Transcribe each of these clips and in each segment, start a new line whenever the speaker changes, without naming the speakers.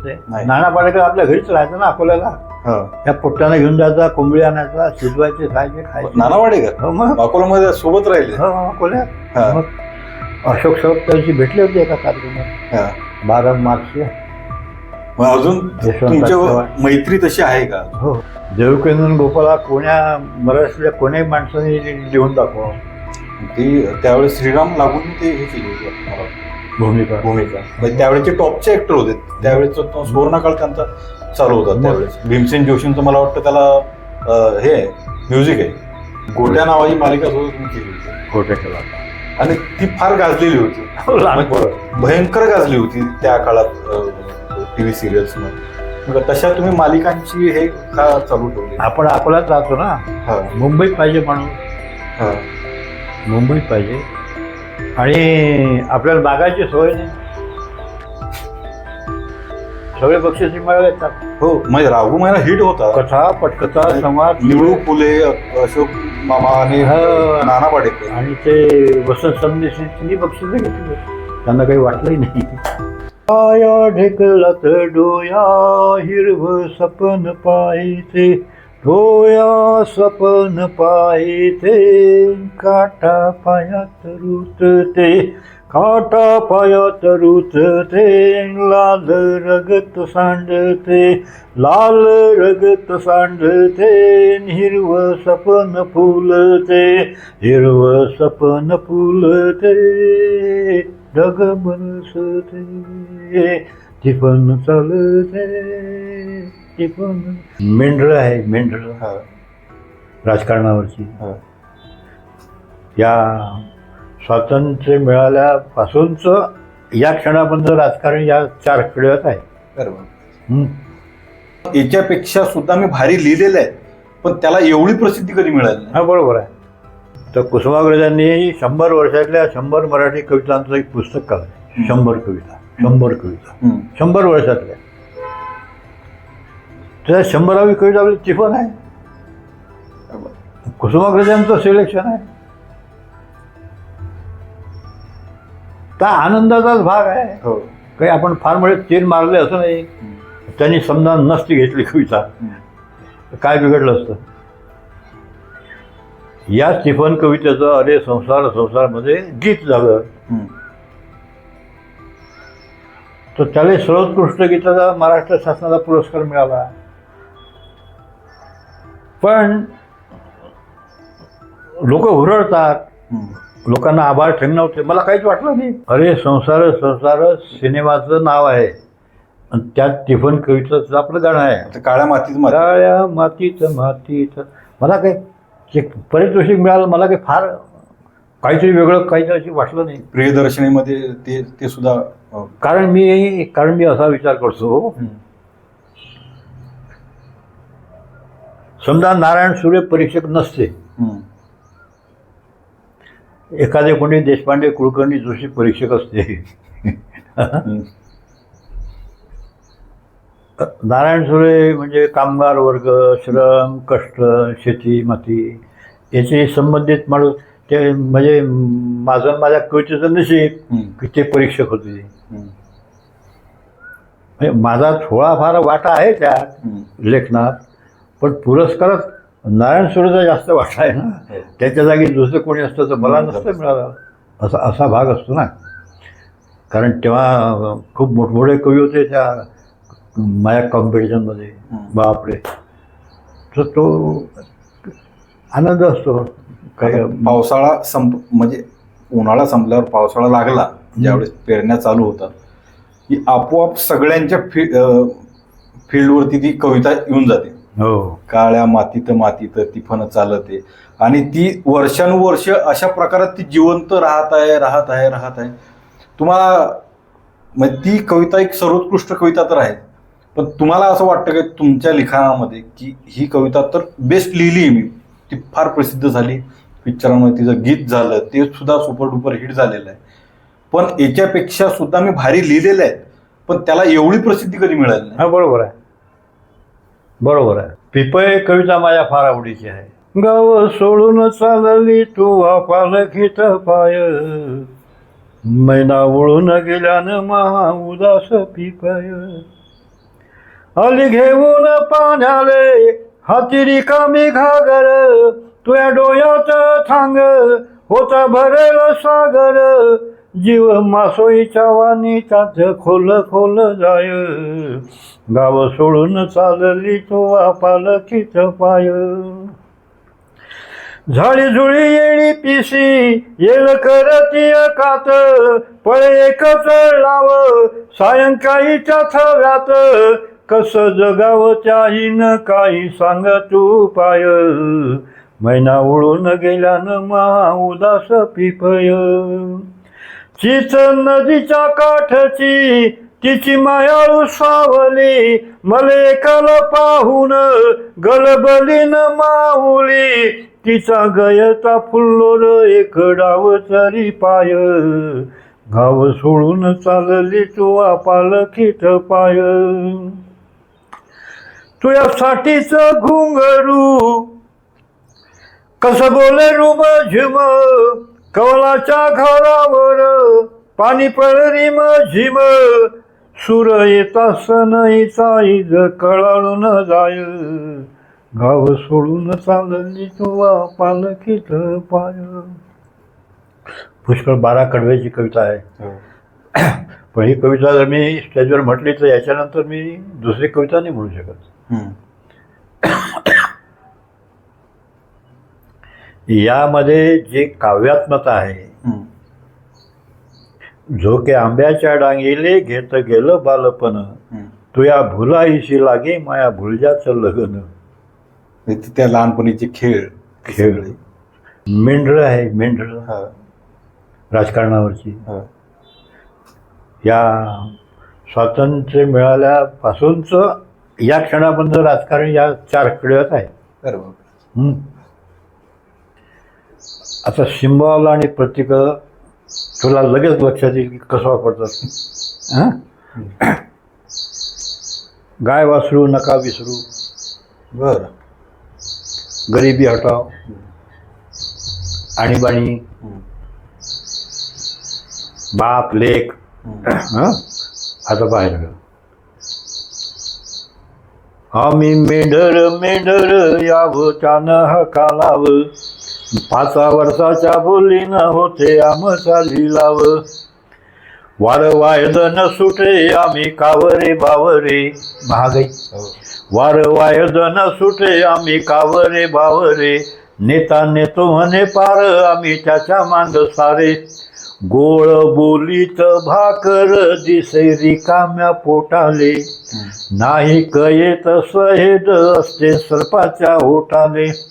होते. नाना पाटेकर आपल्या घरीच राहायचं ना अकोल्याला
हा.
त्या पोट्ट्यानं घेऊन जायचा कोंबडी आणायचा शिजवायचे खायचे खायचे
नाना वाडेकर
हो मग
अकोलामध्ये सोबत राहिले
हो अकोल्यात
हा.
मग अशोक साहेब त्यांची भेटले होते एका कार्यक्रमात
हा.
बारा मार्चचे
मग अजून. मैत्री तशी आहे का
हो देवकेंद्र गोपाला कोण्या मराठीतल्या कोण्याही माणसाने लिहून दाखवा
ती त्यावेळेस श्रीराम लागून ते हे केली होती.
भूमिका.
भूमिका. म्हणजे त्यावेळेचे टॉपचे ऍक्टर होते. त्यावेळेस सुवर्णकाळ त्यांचा चालू होता. त्यावेळेस. भीमसेन जोशींचं मला वाटतं त्याला हे म्युझिक आहे. गोट्या नावाची मालिका सुद्धा तुम्ही केली होती.
केला
आणि ती फार गाजलेली होती.
पोरं.
भयंकर गाजली होती त्या काळात टीव्ही सिरियल्स मग तशा तुम्ही मालिकांची हे का चालू ठेवली?
आपण अकोल्यात राहतो ना.
हा,
मुंबईत पाहिजे माणूस.
हा.
मुंबईत पाहिजे. आणि आपल्याला बागायची सोय नाही. सगळे बक्षिसी मिळाले
हो म्हणजे राघू महिना हिट होता.
कथा पटकथा संवाद.
निवळू फुले अशोक मामा आणि. नाना पाटेकर
आणि ते वसंत संदेश तिन्ही बक्षीस घेतली त्यांना काही वाटलंही नाही. पाया ढेकलात डोया हिरव सपन पाहिते डोया सपन पाहिते काटा पायात रुतते. काटा पायात रुतते लाल रगत सांडते. लाल रगत सांडते हिरव सपन फुलते. हिरव सपन फुलते ढग बनसते ती चालते. ती पण मेंढळ आहे मेंढळ
हा,
राजकारणावरची.
हा.
या स्वातंत्र्य मिळाल्यापासूनच या क्षणापर्यंत राजकारण या चार पिढ्यात आहे.
बरोबर.
हं.
याच्यापेक्षा सुद्धा मी भारी लिहिलेलं आहे पण त्याला एवढी प्रसिद्धी कधी मिळाली नाही.
हा बरोबर आहे. तर कुसुमाग्रजांनी शंभर वर्षातल्या शंभर मराठी कवितांचं एक पुस्तक काढलं. शंभर कविता शंभर कविता.
हम्म.
शंभर वर्षातल्या. त्या शंभरावी कविता आपली टिफन आहे? कुसुमाग्रजांचं सिलेक्शन आहे. त्या आनंदाचाच भाग आहे.
हो.
काही आपण फार मोठे तीर मारले असं नाही. त्यांनी समजा नसती घेतली कविता. काय बिघडलं असतं? या स्टिफन कवितेचं अरे संसार संसारमध्ये गीत झालं. तर त्याला सर्वोत्कृष्ट गीताचा महाराष्ट्र शासनाचा पुरस्कार मिळाला. पण लोक हुरळतात. लोकांना आभार ठेवणं होते. मला काहीच वाटलं नाही. अरे संसार संसार सिनेमाचं नाव आहे. आणि त्यात टिफन कवितेचं आपलं गाणं आहे.
काळ्या मातीत माती.
काळ्या मातीत मातीत. मला काही पारितोषिक मिळालं मला काही फार काहीतरी वेगळं काहीतरी अशी वाटलं नाही.
प्रियदर्शनीमध्ये ते ते सुद्धा
कारण मी कारण मी असा विचार करतो. समजा नारायण सूर्य परीक्षक नसते. एखादे कोणी देशपांडे कुलकर्णी जोशी परीक्षक असते. नारायण सुरे म्हणजे कामगार वर्ग श्रम कष्ट शेती माती याचे संबंधित माणूस ते म्हणजे माझं माझ्या कवितेचं नशीब. की ते परीक्षक होते. म्हणजे माझा थोडाफार वाटा आहे त्यात. लेखनात पण पुरस्कारात नारायण सुरेचा जास्त वाटा आहे ना
हो.
त्याच्या जागी दुसरं कोणी असतं तर मला नसतं मिळालं. असा असा भाग असतो ना. कारण तेव्हा खूप मोठमोठे कवी होते त्या माझ्या कॉम्पिटिशनमध्ये. बापरे. तर तो आनंद असतो. काही
पावसाळा संप म्हणजे उन्हाळा संपल्यावर पावसाळा लागला ज्यावेळेस पेरण्या चालू होतात की आपोआप सगळ्यांच्या फी फील्डवरती ती कविता येऊन जाते.
हो.
काळ्या मातीत मातीत तिफन चालते. आणि ती वर्षानुवर्ष अशा प्रकारात ती जिवंत राहत आहे राहत आहे राहत आहे. तुम्हाला म्हणजे ती कविता एक सर्वोत्कृष्ट कविता तर आहे. पण तुम्हाला असं वाटतं की तुमच्या लिखाणामध्ये की ही कविता तर बेस्ट लिहिली मी. ती फार प्रसिद्ध झाली. पिक्चरांमध्ये तिचं गीत झालं ते सुद्धा सुपर डुपर हिट झालेलं आहे. पण याच्यापेक्षा सुद्धा मी भारी लिहिलेलं आहे. पण त्याला एवढी प्रसिद्धी कधी मिळाली नाही.
हा बरोबर आहे. बरोबर आहे. पिपळे कविता माझ्या फार आवडीची आहे. गाव सोडून चालली तू पालखीत पाय. मैना वळून गेल्यानं महा उदास पिपाय. आली घेऊन पाण्याले हाती रिकामी घागर. तुया डोळ्यात थांग होता भरेल सागर. जीव मासोईच्या वाणी त्याच खोल खोल जाय. गाव सोडून चालली तो पालखीच पाय. झाळी झुळी येळी पिशी येल करती कात पळ एकच लाव सायंकाळीच्या थव्यात कस जगाव त्याहीन काही सांग तू पाय. मैना उळून गेल्यानं महा उदास पिपय. तीच नदीच्या काठची तिची मायाळू सावली मले पाहून गलबलीन माऊली तिचा गयता फुल्लोर एक डाव तरी पाय. गाव सोडून चालली तू पालखीत पाय. तुझ्यासाठीच घुंगरू कसं बोले रुम झिम कवलाच्या घरावर पाणी पडरी झिम सुर येता सनईचा इज कळाळून जाय. गाव सोडून चालली तुवा पालखीत पाय. पुष्कळ बारा कडव्याची कविता आहे.
हो.
पण ही कविता जर मी स्टेजवर म्हटली तर याच्यानंतर मी दुसरी कविता नाही म्हणू शकत. यामध्ये जे काव्यात्मता आहे. झोके आंब्याच्या डांगीले घेत गेलं बालपण. तुया भुलाईशी लागे माया भुलजाचं लग्न.
म्हणजे त्या लहानपणीचे खेळ.
खेळ. मेंढळ आहे मेंढळ
हा,
राजकारणावरची. या स्वातंत्र्य मिळाल्यापासूनच या क्षणापर्यंत राजकारण या चार कडव्यात आहे.
बरोबर.
आता सिंबॉल आणि प्रतीक तुला लगेच लक्षात येईल की कसं वापरतात. हं? गाय वासरू नका विसरू.
बर.
गरिबी हटाव. आणीबाणी. बाप लेख. हं? आता बाहेर आम्ही मेंढर मेंढर यावं त्यानं हकालाव पाच वर्षाच्या बोलीनं होते आमचा लिलाव वार वायदन सुटे आम्ही कावरे बावरे. महागाई. वार वायदन सुटे आम्ही कावरे बावरे. नेता नेतो म्हणे पार आम्ही त्याच्या मांग सारे. गोळ बोलीत भाकर दिसे रिकाम्या पोटाले. नाही कयेत सहेद असते सर्पाच्या ओठाले.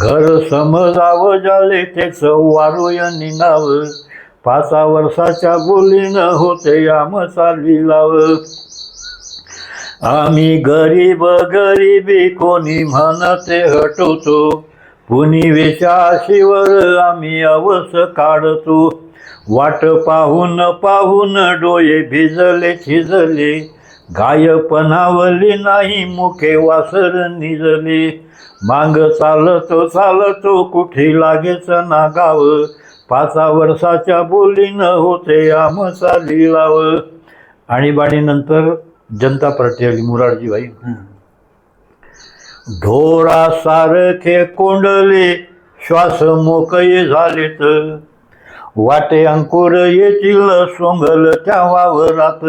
घर समजाव झाले तेच वारुयनी नाव पाचा वर्षाच्या बोलीनं होते आमचा लिलाव. आम्ही गरीब गरिबी कोणी म्हणते हटवतो. पुनी वेशाशीवर आम्ही अवस काढतो. वाट पाहून पाहून डोळे भिजले छिजले गाय पणावली नाही मुखे वासर निजले. मांग चालतो चालतो कुठे लागेच ना गाव पाचा वर्षाच्या बोलीनं होते आमचा लिलाव आणीबाणीनंतर जनता पार्टी आली मुरारजीबाई. ढोरा सारखे कोंडले श्वास मोकळे झालेत. वाटे अंकुर येतील सोंगल त्या वावरात.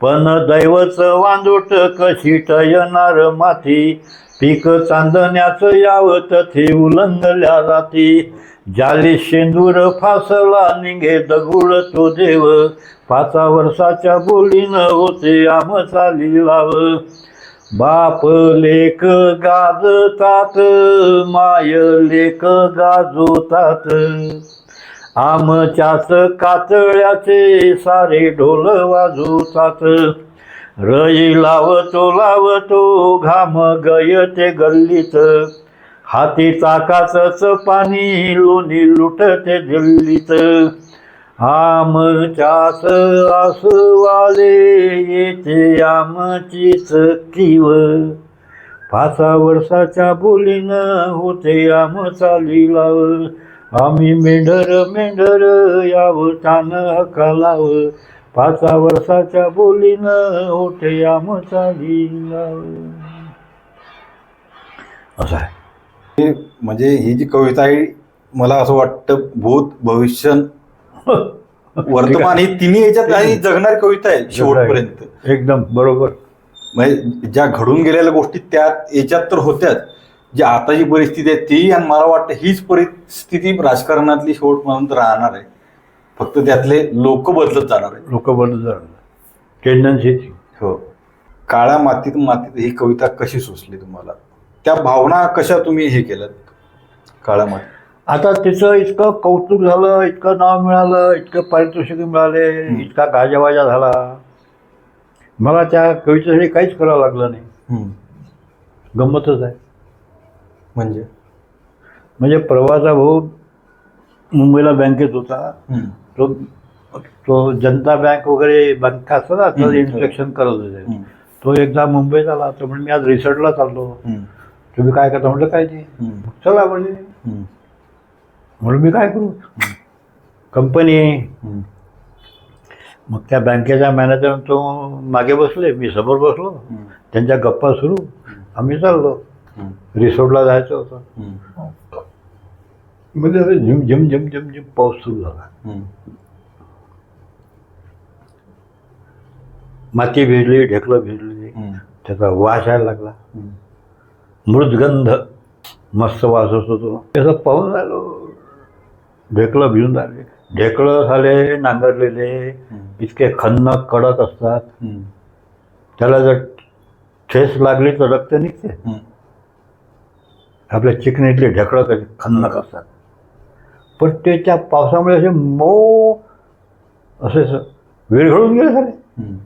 पण दैवच वांदोट कशी टयणार माती? पीक चांदण्याचं यावं तथे उलंगल्या राती. जाली शेंदूर फासला निघे दगुड तो देव. पाचा वर्षाच्या बोलीनं होते आम चाली लाव. बाप लेख गाजतात माय लेख गाजवतात आमच्याच कातळ्याचे सारे ढोल वाजवतात. रई लावतो लावतो घाम गयते गल्लीत. हाती चाकाचंच पाणी लोणी लुटते दिल्लीत. आमच्यास आसवाले येते आमचीच किव. पाच वर्षाच्या बोलीनं होते आम चाली लाव आम्ही मेंढर मेंढर यावं तान हकालाव. पाचा वर्षाच्या बोलीनं होते आमचा लिंगा असं आहे.
म्हणजे ही जी कविता आहे मला असं वाटतं भूत भविष्य वर्तमान ही तिन्ही याच्यात आहे जगणारी कविता आहे शेवटपर्यंत.
एकदम बरोबर.
म्हणजे ज्या घडून गेलेल्या गोष्टी त्या याच्यात तर होत्याच. जी आताची परिस्थिती आहे ती आणि मला वाटतं हीच परिस्थिती राजकारणातली शेवटपर्यंत राहणार आहे. फक्त त्यातले लोक बदलत जाणार आहे
लोक बदल जाणार टेंडन्सी
हो. काळ्या मातीत मातीत ही कविता कशी सुचली तुम्हाला? त्या भावना कशा तुम्ही हे केल्यात? काळ्या मातीत.
आता तिचं इतकं कौतुक झालं इतकं नाव मिळालं इतकं पारितोषिक मिळाले इतका गाजावाजा झाला. मला त्या कवितेसाठी काहीच करावं लागलं नाही. गंमतच आहे.
म्हणजे
म्हणजे प्रवासा भाऊ मुंबईला बँकेत होता. तो तो जनता बँक वगैरे बँका असतं ना तर. इन्स्पेक्शन करत होते. तो एकदा मुंबईत आला तर म्हणजे मी आज रिसॉर्टला चाललो. तुम्ही काय करता म्हटलं काय ते. चला म्हणजे. म्हणून मी काय करू कंपनी. मग त्या बँकेच्या मॅनेजर तो मागे बसले मी समोर बसलो. त्यांच्या गप्पा सुरू आम्ही चाललो. रिसोर्टला जायचं होतं. मध्ये अरे झिम झिम झिम झिम झिम पाऊस सुरू झाला. माती भिजली ढेकलं भिजली. त्याचा वास यायला लागला. मृदगंध मस्त वास असतो तो त्याचं पाहून राहिलो ढेकलं भिजून राहिले ढेकळं झाले नांगरलेले. इतके खन्न कडक असतात. त्याला जर ठेस लागली तर रक्त निघते. आपल्या चिकणीतले ढेकळं कसे खन्नक असतात पण ते त्या पावसामुळे असे मऊ असे विरघळून गेले
हम्म.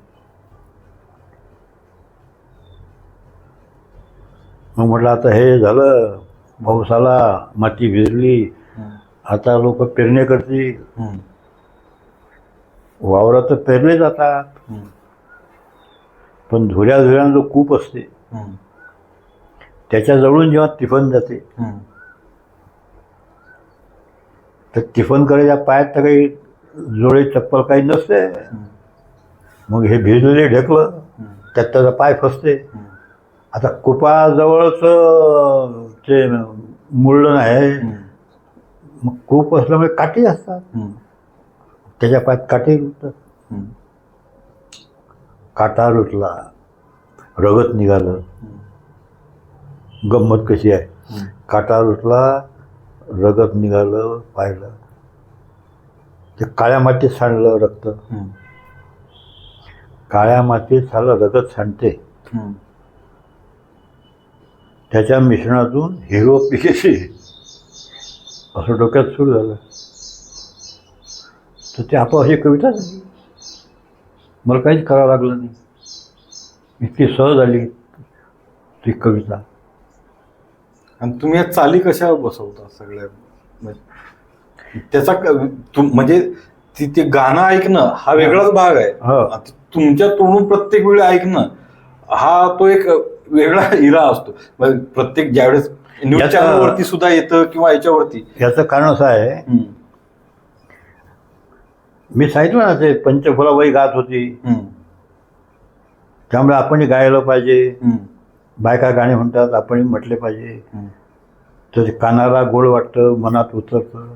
मग म्हटलं आता हे झालं पाऊस आला माती भिजली. आता लोक पेरणी करतील. वावरात तर पेरले जातात. पण धुऱ्या धुऱ्यानं जो कूप असते. त्याच्याजवळून जेव्हा तिफन जाते. तर तिफन करायच्या पायात तर काही जोडे चप्पल काही नसते. मग हे भिजलेले ढेकलं. त्यात त्याचा पाय फसते. आता कुपाजवळच ते मुळण आहे. मग कूप असल्यामुळे काठी असतात. त्याच्या पायात रुततात
हम्म.
काटा रुतला रगत निघालं. गंमत कशी आहे. काटा रुतला रगत निघालं पाहिलं. ते काळ्या मातीत सांडलं रक्त. काळ्या मातीत झालं रगत सांडते. त्याच्या मिश्रणातून हिरो पिकेशी असं डोक्यात सुरू झालं. तर ते आपोआप ही कविता झाली. मला काहीच करावं लागलं नाही. इतकी सहज आली ती कविता.
आणि तुम्ही या चाली कशा बसवता सगळ्या? म्हणजे त्याचा क- तुम- म्हणजे ती ते गाणं ऐकणं हा वेगळाच भाग आहे.
हो.
आता तुमच्या तोंडून प्रत्येक वेळी ऐकणं हा तो एक वेगळा हिरा असतो. म्हणजे प्रत्येक ज्यावेळेस न्यूज
याचा-
चॅनलवरती सुद्धा येतं किंवा याच्यावरती.
याचं कारण असं आहे
हम्म,
मी सांगितलं ना ते पंचफुलाबाई गात होती.
हम्म,
त्यामुळे आपण गायला पाहिजे.
हम्म,
बायका गाणे म्हणतात आपण म्हटले पाहिजे तर कानाला गोड वाटतं मनात उतरतं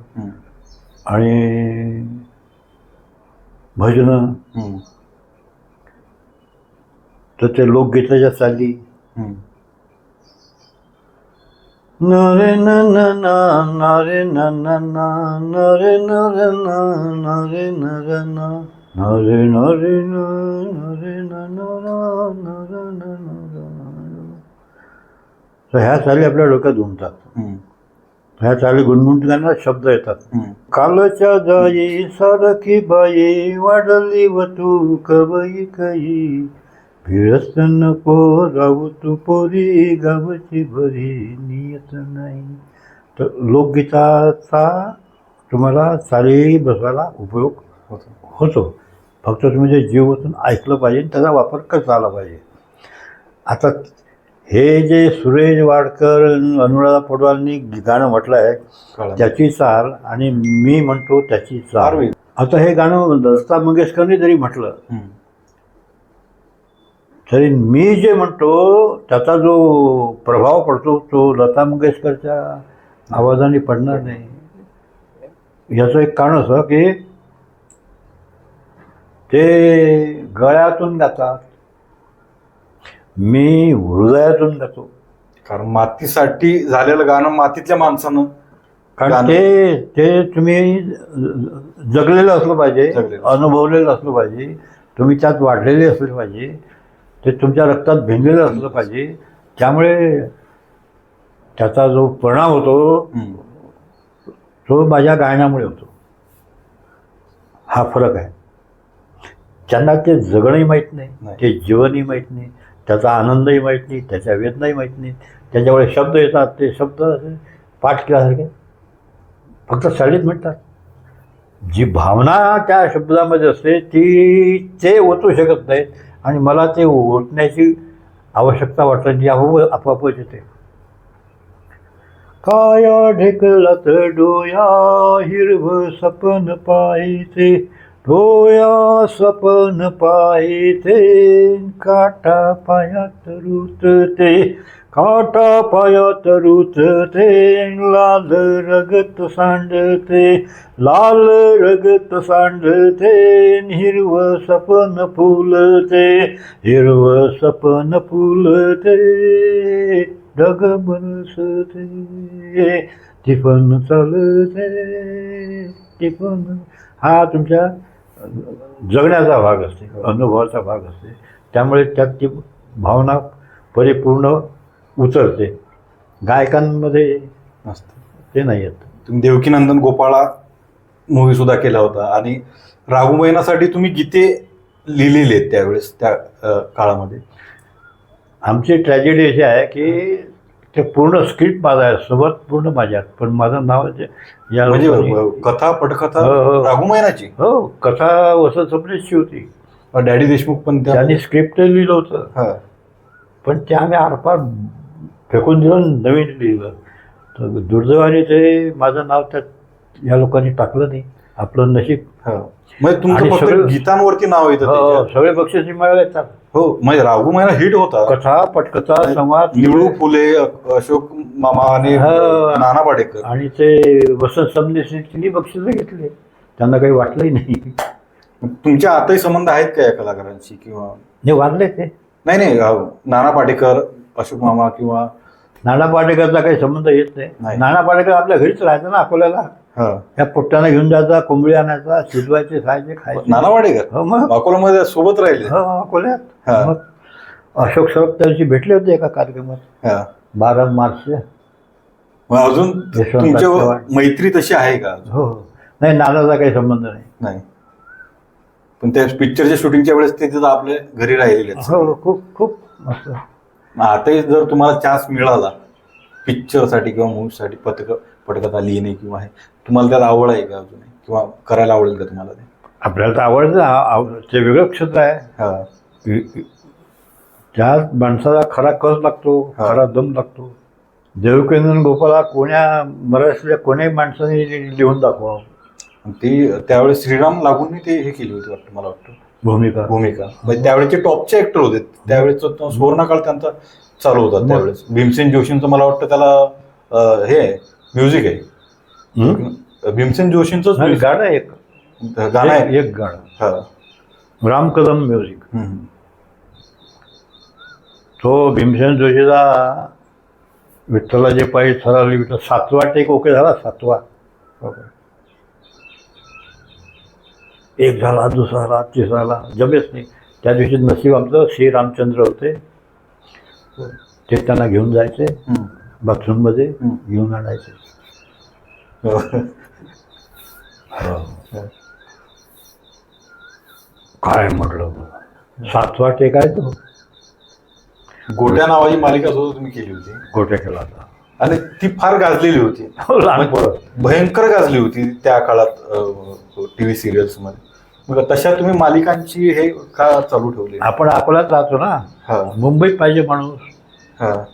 आणि भजनं तर ते लोकगीताच्या चाली
हम्म.
न रे न न न न रे न न न तर ह्या चाली आपल्या डोक्यात घुमतात ह्या चाली गुणगुणताना शब्द येतात. कालच्या जाई सारखी बाई वाढली व तू कवई कई भिळत नको राहू तू पोरी गावची भरी नियत नाही. तर लोकगीताचा तुम्हाला चाली बसवायला उपयोग
होतं.
होतो. फक्त तुम्ही ते जीव ऐकलं पाहिजे त्याचा वापर करता आला पाहिजे. आता हे जे सुरेश वाडकर अनुराधा पडवालनी गाणं म्हटलं आहे. त्याची चाल आणि मी म्हणतो त्याची चाल आता हे गाणं लता मंगेशकरने जरी म्हटलं. तरी मी जे म्हणतो त्याचा जो प्रभाव पडतो तो लता मंगेशकरच्या आवाजाने पडणार नाही याचं एक कारण असं की ते गळ्यातून गातात मी हृदयातून गातो
कारण मातीसाठी झालेलं गाणं मातीतल्या माणसानं
कारण. ते ते तुम्ही जगलेलं असलं पाहिजे
जगलेलं.
अनुभवलेलं असलं पाहिजे तुम्ही त्यात वाढलेले असले पाहिजे ते तुमच्या रक्तात भिनलेलं असलं पाहिजे त्यामुळे त्याचा जो परिणाम होतो
हम्म.
तो माझ्या गायनामुळे होतो हा फरक आहे त्यांना ते जगणंही माहीत नाही
नाही.
ते जीवनही माहीत नाही त्याचा आनंदही माहीत नाही त्याच्या वेदनाही माहीत नाही. त्याच्यामुळे शब्द येतात ते शब्द पाठ केल्यासारखे. फक्त शाळेत म्हणतात. जी भावना त्या शब्दामध्ये असते ती ते ओतू शकत नाहीत आणि मला ते ओतण्याची आवश्यकता वाटत जी आपोआप आपोआपच येते. काया ढेकलात डोया हिरव सपन पाहिजे डोया सपन पाहिते काटा पायात रुतते. काटा पायात रुतते लाल रगत सांडते. लाल रगत सांडते हिरव सपन फुलते. हिरव सपन फुलते ढग बनसते. टिफन चालते टिपण. हा तुमच्या जगण्याचा भाग असते अनुभवाचा भाग असते. त्यामुळे त्यात ती भावना परिपूर्ण उतरते. गायकांमध्ये
मस्त
ते नाही येत.
तुम्ही देवकीनंदन गोपाळा मूवी सुद्धा केला होता. आणि राघुमैनासाठी तुम्ही गीते लिहिलेली आहेत त्यावेळेस त्या काळामध्ये.
आमची ट्रॅजेडी अशी आहे की ते पूर्ण स्क्रिप्ट माझा आहे सोबत पूर्ण माझ्यात. पण माझं नाव जे- या
म्हणजे कथा पटकथा
हो, हो.
राघुमैनाची
हो कथा वसंत सबरेची होती.
डॅडी देशमुख पण त्या
त्यांनी स्क्रिप्ट लिहिलं होतं.
हा.
पण ते आम्ही आरपार फेकून दिलं नवीन लिहिलं. तर दुर्दैवाने ते माझं नाव त्यात या लोकांनी टाकलं नाही. आपलं नशीब.
हा. म्हणजे तुमचं
आणि
फक्त
सगळं-
गीतांवरती नाव येतं
हो,
त्याच्यात.
सगळे बक्षीस मिळाले येतात.
हो म्हणजे राघुमैना हिट होता.
कथा पटकथा संवाद.
निवळू फुले अ- अशोक मामा आणि
हा.
नाना पाटेकर
आणि ते वसंत तिन्ही बक्षिसं घेतले. त्यांना काही वाटलंही नाही.
तुमच्या आताही संबंध आहेत का या कलाकारांशी किंवा?
हे वाढले ते.
नाही नाही नाना पाटेकर अशोक मामा किंवा
नाना पाटेकरचा काही संबंध येत
नाही.
नाही. नाना पाटेकर आपल्या घरीच राहायचं ना अकोल्याला. त्या पोट्ट्यानं घेऊन जायचा कोंबडी आणायचा शिजवायचे खायचे खायचे.
नाना पाटेकर
हो मग.
अकोल्यामध्ये सोबत राहिले.
हो अकोल्यात.
हा.
मग अशोक सराफ त्या दिवशी भेटले होते एका कार्यक्रमात.
हा.
बारा
मग अजून तुमच्या. मैत्री तशी आहे का?
हो हो. नाही नानाचा काही संबंध नाही.
पण त्या पिक्चरच्या शूटिंगच्या वेळेस ते तिथं आपल्या घरी राहिलेले.
हो खूप खूप मस्त.
आताही जर तुम्हाला चान्स मिळाला पिक्चरसाठी किंवा मूवीसाठी पथक पटकथा लिहिणे किंवा हे तुम्हाला त्यात आवड आहे का अजून? किंवा करायला आवडेल का तुम्हाला ते?
आपल्याला तर आवडतं आ- आव- ते वेगळं क्षेत्र आहे.
हा.
त्या माणसाला खरा कस लागतो
हा.
खरा दम लागतो देवकेंद्र गोपाला कोण्या मराठीतल्या कोण्याही माणसाने लिहून दाखवा
आणि ती त्यावेळेस श्रीराम लागून ते हे केली होती वाटतं मला वाटतं.
भूमिका.
भूमिका. म्हणजे त्यावेळेचे टॉपचे ऍक्टर होते. त्यावेळेस सुवर्णकाळ त्यांचा चालू होता. त्यावेळेस. भीमसेन जोशींचं मला वाटतं त्याला अं, हे म्युझिक आहे
हं?
भीमसेन music.
गाणं एक
गाणं आहे
एक गाणं
हा.
राम कदम म्युझिक. तो भीमसेन जोशीचा विठ्ठलाचे पायी ठरवली विठ्ठल सातवा टेक ओके झाला सातवा एक झाला दुसरा झाला तिसरा झाला जमेच नाही त्या दिवशी नशीब आमचं श्री रामचंद्र होते ते त्यांना घेऊन जायचे. बाथरूममध्ये
हं.
घेऊन आणायचे
हो.
काय म्हटलं सातवा टेक आहे तो?
गोट्या नावाची मालिका सुद्धा तुम्ही केली होती.
गोट्या केला होता.
आणि ती फार गाजलेली होती.
हो, पोरं.
भयंकर गाजली होती त्या काळात टीव्ही सिरियल्समध्ये. मग तशा तुम्ही मालिकांची हे का चालू ठेवले?
आपण अकोल्यात राहतो ना.
हा.
मुंबईत पाहिजे माणूस.
हा.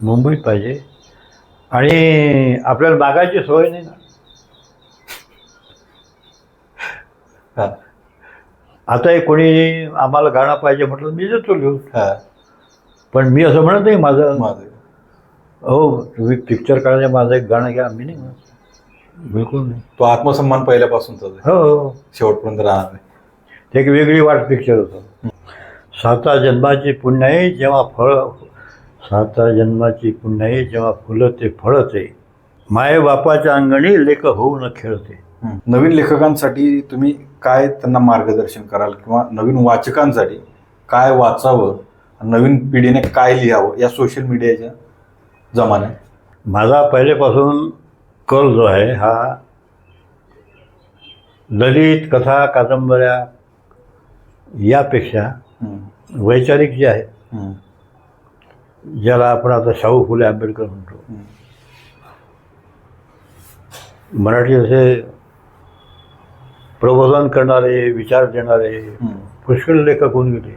मुंबईत पाहिजे. आणि आपल्याला बागायची सवय नाही ना.
हा.
आता एक कोणी आम्हाला गाणं पाहिजे म्हटलं मी देतो लिहून
हा.
पण मी असं म्हणत नाही माझं.
माझं.
हो तुम्ही पिक्चर काढायला माझं एक गाणं घ्या मी नाही बिलकुल नाही.
तो आत्मसन्मान पहिल्यापासूनच
हो हो.
शेवटपर्यंत राहणार आहे
ते एक वेगळी वाट पिक्चर होतं. साता जन्माची पुण्याई जेव्हा फळ साता जन्माची पुण्याई जेव्हा फुलते फळते माये बापाच्या अंगणी लेख होऊन खेळते
हं. नवीन लेखकांसाठी तुम्ही काय त्यांना मार्गदर्शन कराल किंवा नवीन वाचकांसाठी काय वाचावं नवीन पिढीने काय लिहावं या सोशल मीडियाच्या जमान्यात
माझा पहिलेपासून कल जो आहे हा ललित कथा कादंबऱ्या यापेक्षा. वैचारिक जे आहे. ज्याला आपण आता शाहू फुले आंबेडकर म्हणतो. मराठी असे प्रबोधन करणारे विचार देणारे. पुष्कळ लेखक होऊन गेले.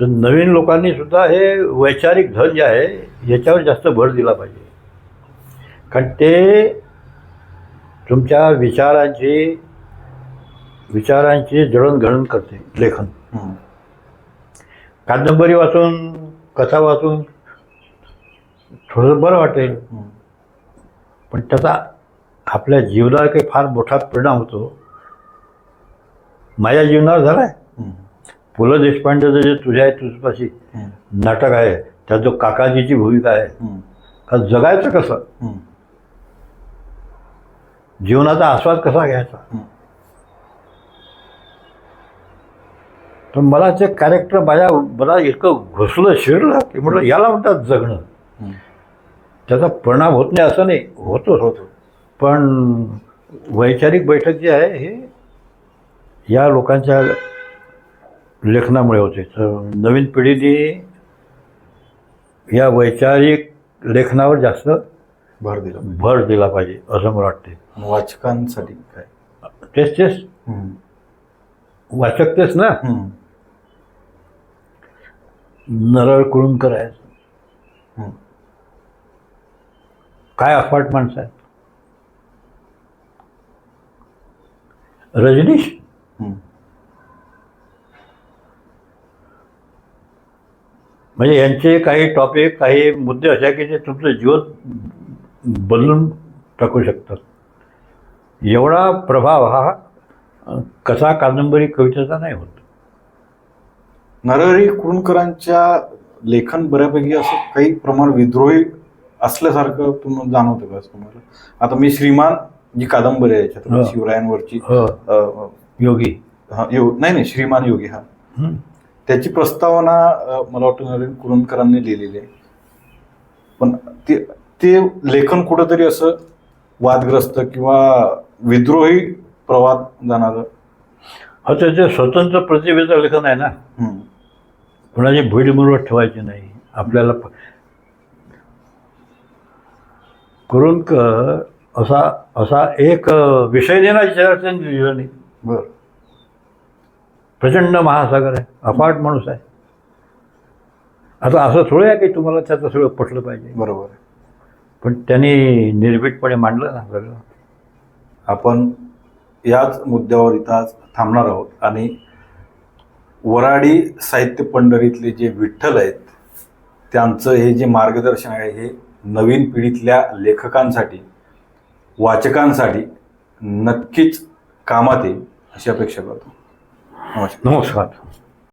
तर नवीन लोकांनी सुद्धा हे वैचारिक धन जे आहे याच्यावर जास्त भर दिला पाहिजे कारण ते तुमच्या विचारांची विचारांची जडणघडण करते लेखन. कादंबरी वाचून कथा वाचून थोडंसं बरं वाटेल. पण त्याचा आपल्या जीवनावर काही फार मोठा परिणाम होतो माझ्या जीवनावर झाला आहे. पु ल देशपांडेचं जे तुझ्या आहे तुझपाशी. नाटक आहे त्यात जो काकाजीची भूमिका आहे. का जगायचं कसं. जीवनाचा आस्वाद कसा घ्यायचा तर मला ते कॅरेक्टर माझ्या मला इतकं घुसलं शिरलं की म्हटलं याला म्हणतात जगणं. त्याचा परिणाम होत नाही असं नाही होतो
होतो
पण वैचारिक बैठक जी आहे हे या लोकांच्या लेखनामुळे होते. तर नवीन पिढीने या वैचारिक लेखनावर जास्त
भर दिला
भर दिला पाहिजे असं मला वाटते
वाचकांसाठी काय?
तेच तेच. वाचक तेच ना.
हं.
नरळ कुळूनकर आहेत. काय अफाट माणसं आहेत? रजनीश? म्हणजे यांचे काही टॉपिक काही मुद्दे असे की जे तुमचं जीवन बदलून टाकू शकतात. एवढा प्रभाव हा कसा कथा कादंबरी कवितेचा नाही होत.
नरहरी कुरुणकरांच्या लेखन बऱ्यापैकी असं काही प्रमाण विद्रोही असल्यासारखं तुम्हाला जाणवतं का तुम्हाला? आता मी श्रीमान जी कादंबरी आहे
हो.
छत्रपती शिवरायांवरची
हो. योगी.
हा, यो- नाही नाही श्रीमान योगी हा.
हं.
त्याची प्रस्तावना मला वाटतं नरेंद्र कुरुणकरांनी लिहिलेली आहे. पण ते ते लेखन कुठंतरी असं वादग्रस्त किंवा विद्रोही प्रवाद जाणारं?
हा त्याचे स्वतंत्र प्रतिभेचं लेखन आहे ना. कुणाची भीड मुरवत ठेवायची नाही. आपल्याला कुरुंदकर असा असा एक विषय देण्याची नाही.
बरं.
प्रचंड महासागर आहे. अफाट माणूस आहे. आता असं थोडं आहे की तुम्हाला त्याचं सगळं पटलं पाहिजे.
बरोबर आहे.
पण त्यांनी निर्भीडपणे मांडलं ना सगळं.
आपण याच मुद्द्यावर इथं आज थांबणार आहोत आणि वराडी साहित्य पंढरीतले जे विठ्ठल आहेत त्यांचं हे जे मार्गदर्शन आहे हे नवीन पिढीतल्या लेखकांसाठी वाचकांसाठी नक्कीच कामात येईल अशी अपेक्षा करतो. नमस्कार.
नमस्कार.